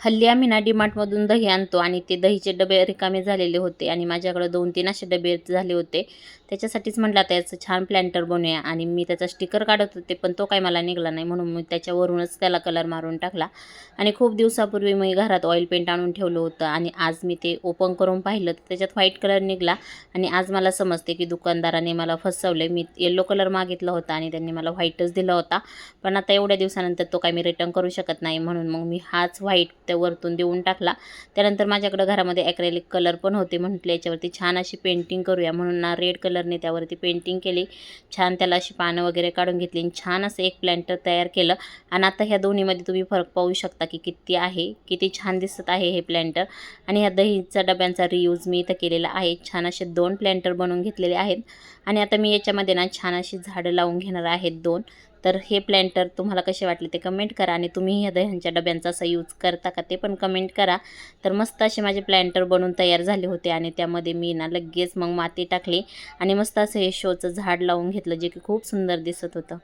हल्ली आम्ही ना डीमार्टमधून दही आणतो आणि ते दहीचे डबे रिकामे झालेले होते आणि माझ्याकडं दोन तीन असे डबे झाले होते. त्याच्यासाठीच म्हटलं आता याचं छान प्लॅन्टर बनवूया आणि मी त्याचा स्टिकर काढत होते पण तो काय मला निघाला नाही. म्हणून मी त्याच्यावरूनच त्याला कलर मारून टाकला. आणि खूप दिवसापूर्वी मी घरात ऑइल पेंट आणून ठेवलं होतं आणि आज मी ते ओपन करून पाहिलं. तर त्याच्यात व्हाईट कलर निघाला आणि आज मला समजते की दुकानदाराने मला फसवले मी येलो कलर मागितला होता आणि त्यांनी मला व्हाईटच दिला होता. पण आता एवढ्या दिवसानंतर तो काय मी रिटर्न करू शकत नाही. म्हणून मग मी हाच व्हाईट त्या वरतून देऊन टाकला. त्यानंतर माझ्याकडं घरामध्ये ॲक्रेलिक कलर पण होते म्हटले. याच्यावरती छान अशी पेंटिंग करूया म्हणून ना रेड कलरने त्यावरती पेंटिंग केली. छान त्याला अशी पानं वगैरे काढून घेतली आणि छान असं एक प्लॅन्टर तयार केलं. आणि आता ह्या दोन्हीमध्ये तुम्ही फरक पाहू शकता की किती आहे किती छान दिसत आहे हे प्लॅन्टर आणि ह्या दहीचा डब्यांचा रियूज मी इथं केलेला आहे. छान असे दोन प्लॅन्टर बनवून घेतलेले आहेत. आणि आता मी याच्यामध्ये ना छान अशी झाडं लावून घेणार आहेत दोन. तर हे प्लॅन्टर तुम्हाला कसे वाटले ते कमेंट करा आणि तुम्ही ह्या दह्यांच्या डब्यांचा असा यूज करता का ते पण कमेंट करा. तर मस्त असे माझे प्लॅन्टर बनून तयार झाले होते आणि त्यामध्ये मी ना लगेच मग माती टाकली आणि मस्त असं हे शोचं झाड लावून घेतलं जे की खूप सुंदर दिसत होतं.